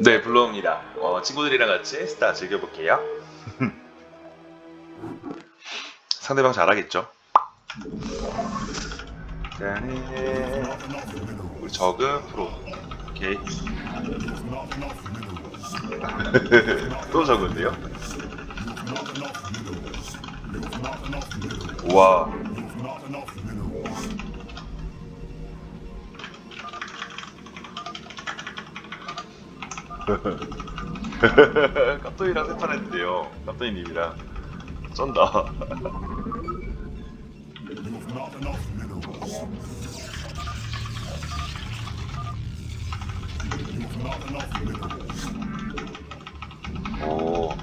네, 블로우입니다. 어, 친구들이랑 같이 스타 즐겨볼게요. 상대방 잘하겠죠? 짜네. 우리 저그 프로. 오케이. 또 저그인데요? 우와. 깜ጦ이랑 세판했는데요. 깜ጦ이님이랑 쩐다. 오.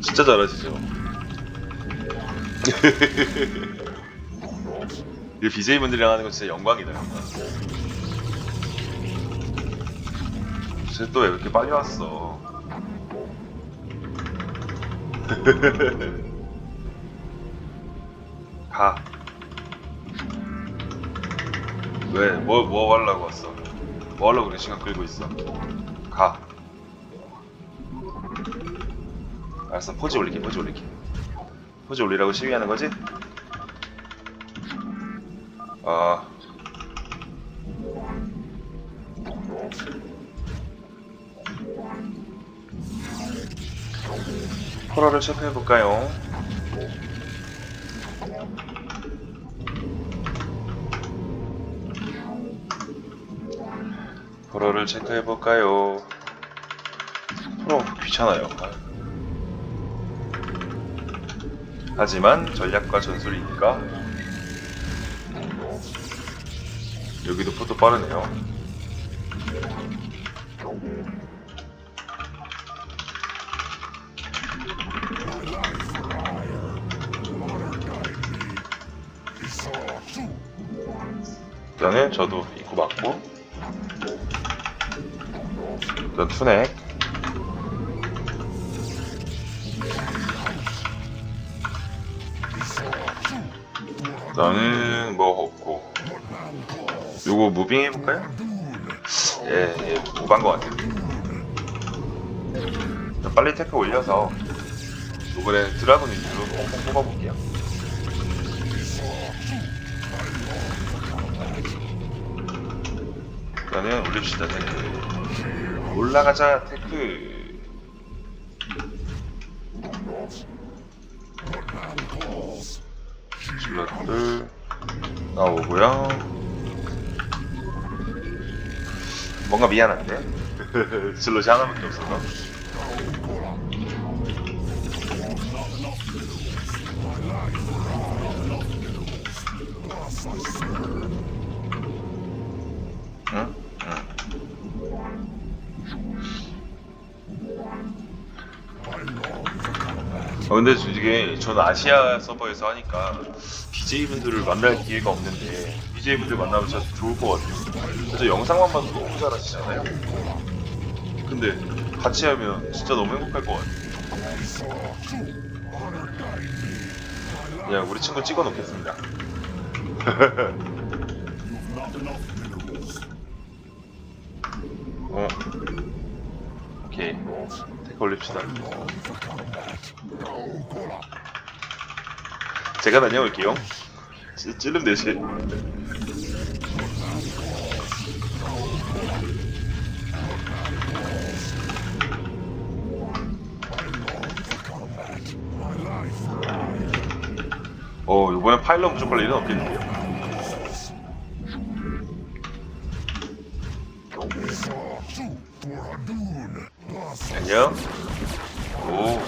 진짜 잘하시죠? 이 BJ분들이랑 하는 거 진짜 영광이다. 쟤또 왜 이렇게 빨리 왔어? 가. 왜? 뭐, 뭐 하려고 왔어? 뭐 하려고 그래? 시간 끌고 있어. 가. 알았어, 포즈 올릴게, 포즈 올릴게. 포즈 올리라고 시위하는 거지? 아. 컬러를 체크해볼까요? 컬러를 체크해볼까요? 프로 귀찮아요. 하지만 전략과 전술이니까 여기도 포도 빠르네요. 일단은 저도 입구 맞고 일단 투넥 나는 뭐 없고. 요거 무빙 해볼까요? 예, 예 무방 것 같아요. 자, 빨리 테크 올려서 요번에 드라군 위주로 뽕뽕 뽑아볼게요. 일단은 올립시다. 테크 올라가자 테크 질럿들 나오고요 뭔가 미안한데 질럿이 하나밖에 없어서 응? 응. 어, 근데 이게 저는 아시아 서버에서 하니까 BJ분들을 만날 기회가 없는데 BJ분들 만나면 진짜 좋을 것 같아요. 그래서 영상만 봐도 너무 잘하시잖아요. 근데 같이 하면 진짜 너무 행복할 것 같아요. 그냥 우리 친구 찍어 놓겠습니다. 어. 오케이. 테크 올립시다. 제가 다녀올게요. 찌, 찌름 대신. 어, 이번엔 파일럿 무조건 일은 없겠는데요. 안녕. 오.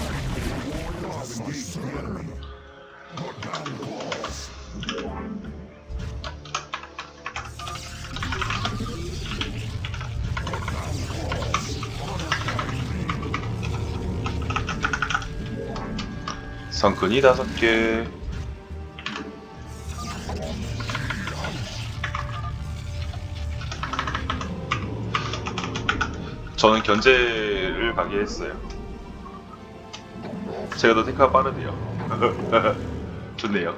성큰이 다섯 개. 저는 견제를 가게 했어요. 제가 더 테크가 빠르대요. 좋네요.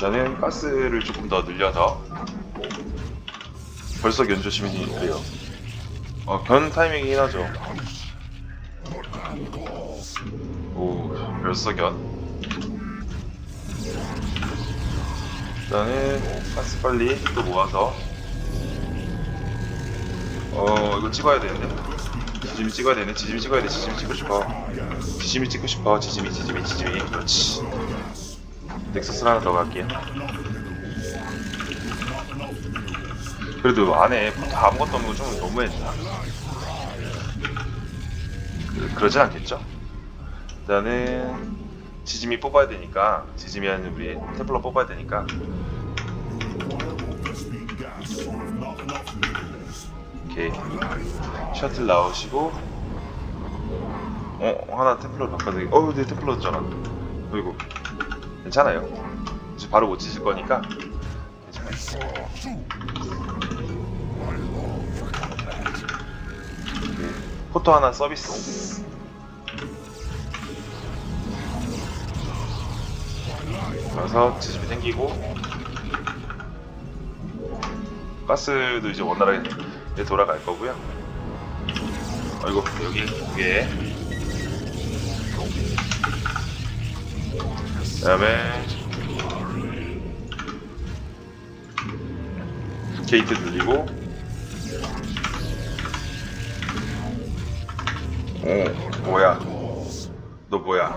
나는 가스를 조금 더 늘려서 벌써 견조 시민이 그래요. 어, 견 타이밍이긴 하죠. 오, 벌써 견. 일단은 가스 빨리 또 모아서 어 이거 찍어야 되는데 지짐이 찍어야 되네. 지짐이 찍어야 돼. 지짐이 찍고 싶어. 지짐이 찍고 싶어. 지짐이 지짐이 지짐이. 그렇지. 넥서스 하나 더 갈게요. 그래도 안에 아무것도 없는 거좀 너무했다 그, 그러진 않겠죠? 일단은 지짐이 뽑아야 되니까 지짐이 하는 우리 템플러 뽑아야 되니까 오케이 셔틀 나오시고 어 하나 템플러 바꿔드리 어우 내 템플러잖아. 어이구 괜찮아요. 이제 바로 못 찢을 거니까 괜찮아요. 포토 하나 서비스. 그래서 지짐이 생기고 가스도 이제 원활하게 돌아갈 거고요. 아이고 여기 두개 그다음에 게이트 늘리고. 오 뭐야? 너 뭐야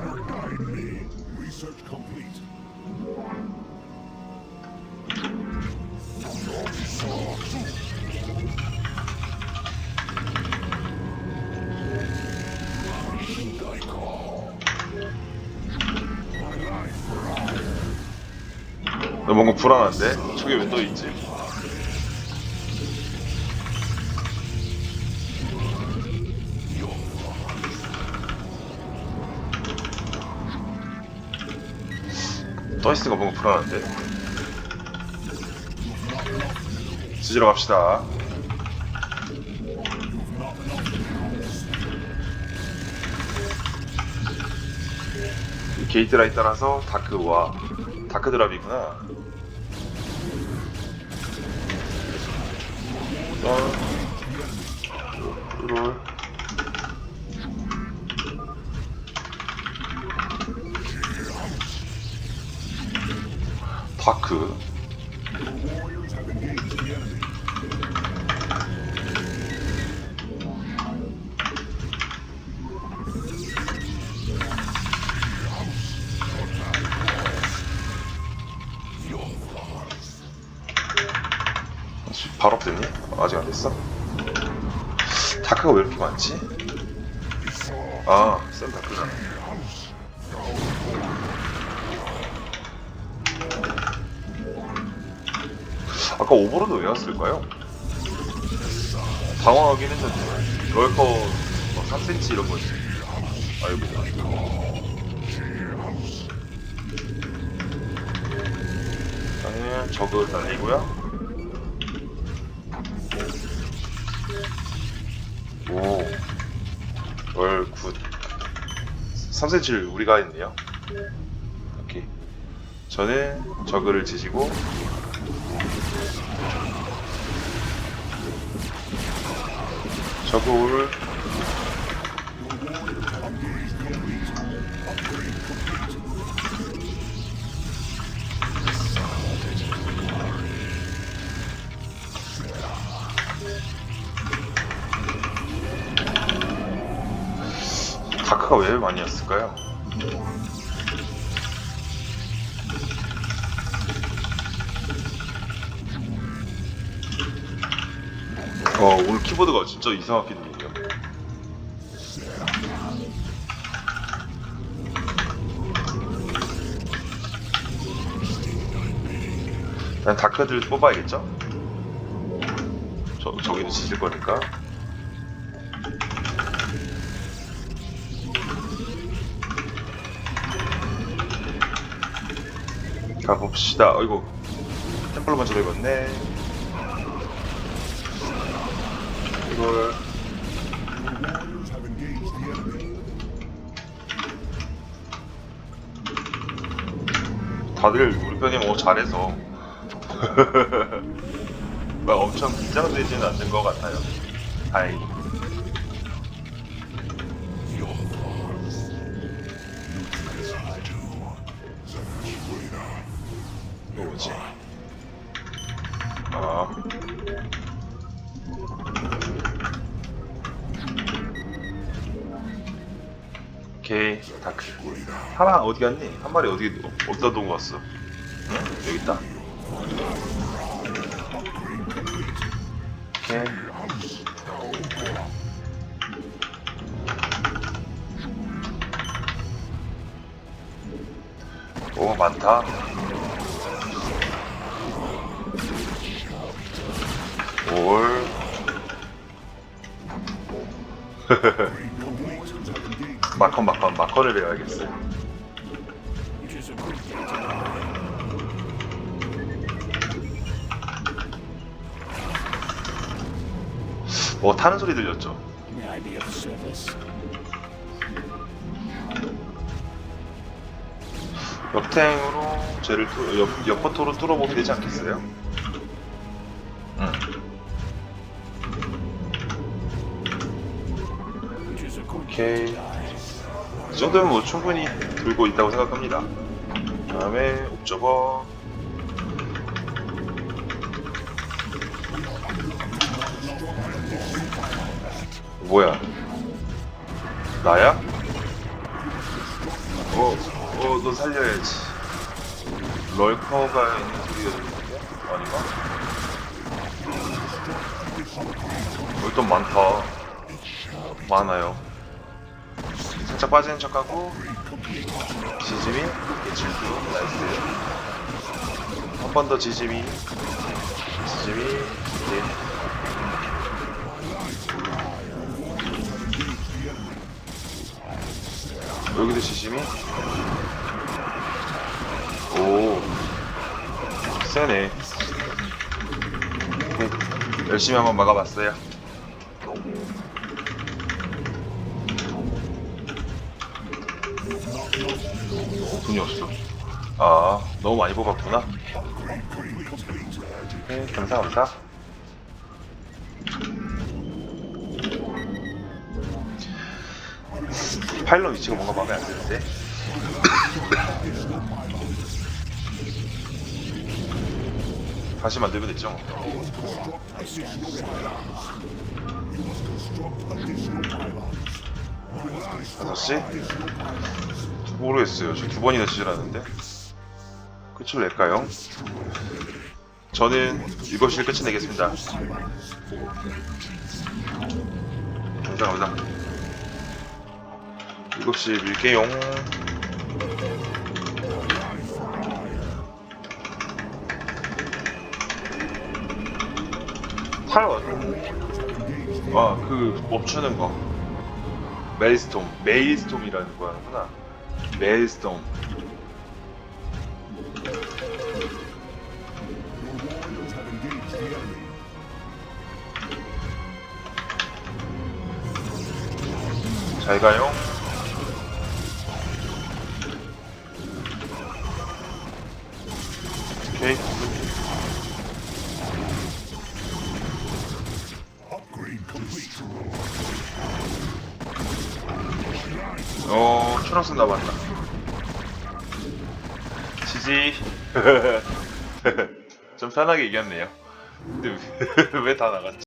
너 뭔가 불안한데? 저게 왜또 있지? 떠 있으니까 뭔가 불안한데? 지지러 갑시다. 이 게이트 라인 따라서 다크와 다크 드랍이구나. 롤. 다크. 바로 됐니? 아직 안 됐어? 다크가 왜 이렇게 많지? 아, 센 다크잖아. 아까 오버로드 왜 왔을까요? 당황하긴 했는데 럴커 뭐 3cm 이런 거지 아이고 저그 날리고요 오, 월 굿. 3cm를 우리가 했네요. 오케이. 저는 저그를 지지고 저그 올 다크가 왜 많이 왔을까요? 어 오늘 키보드가 진짜 이상하게 들리네요. 일단 다크들 뽑아야겠죠? 저, 저기도 지질 거니까 가봅시다. 어이구. 템플로 먼저 입었네. 이걸. 다들 우리 편이 뭐 잘해서. 막 엄청 긴장되지는 않는 것 같아요. 다행히. 뭐지? 아. 오케이 다크 하나 어디 갔니? 한 마리 어디 어디다 놓은 거 같어? 응? 여기 있다 오케이 오 많다 올 마컨 마컨 마컨을 배워야겠어요 뭐 타는 소리 들렸죠? 역탱으로 쟤를 뚫, 역, 역버터로 뚫어보면 되지 않겠어요? 오케이. 이 정도면 뭐 충분히 들고 있다고 생각합니다. 다음에 옵저버. 뭐야? 나야? 어, 어, 너 살려야지. 럴커가 있는 소리가 들리는데? 아닌가? 여기 또 많다. 많아요. 살짝 빠지는 척하고 지짐이 예칠도 나이스 한 번 더 지짐이 지짐이 네. 여기도 지짐이 오 세네 오케이. 열심히 한번 막아봤어요 돈이 없어. 아, 너무 많이 뽑았구나. 네, 감사, 감사. 파일럿 위치가 뭔가 마음에 안 드는데. 다시 만들면. 다섯 시? 모르겠어요. 저두 번이나 지질하는데. 끝을 낼까요? 저는 7시를 끝을 내겠습니다. 감사합니다. 7시 밀게용. 팔 원. 아, 그 멈추는 거. 메일스톰, 메일스톰이라는 거 하는구나. 메일스톰. 잘 가요. 오케이. 어, 초록색 남았다. 지지. 좀 편하게 이겼네요. 근데 왜 다 나갔지?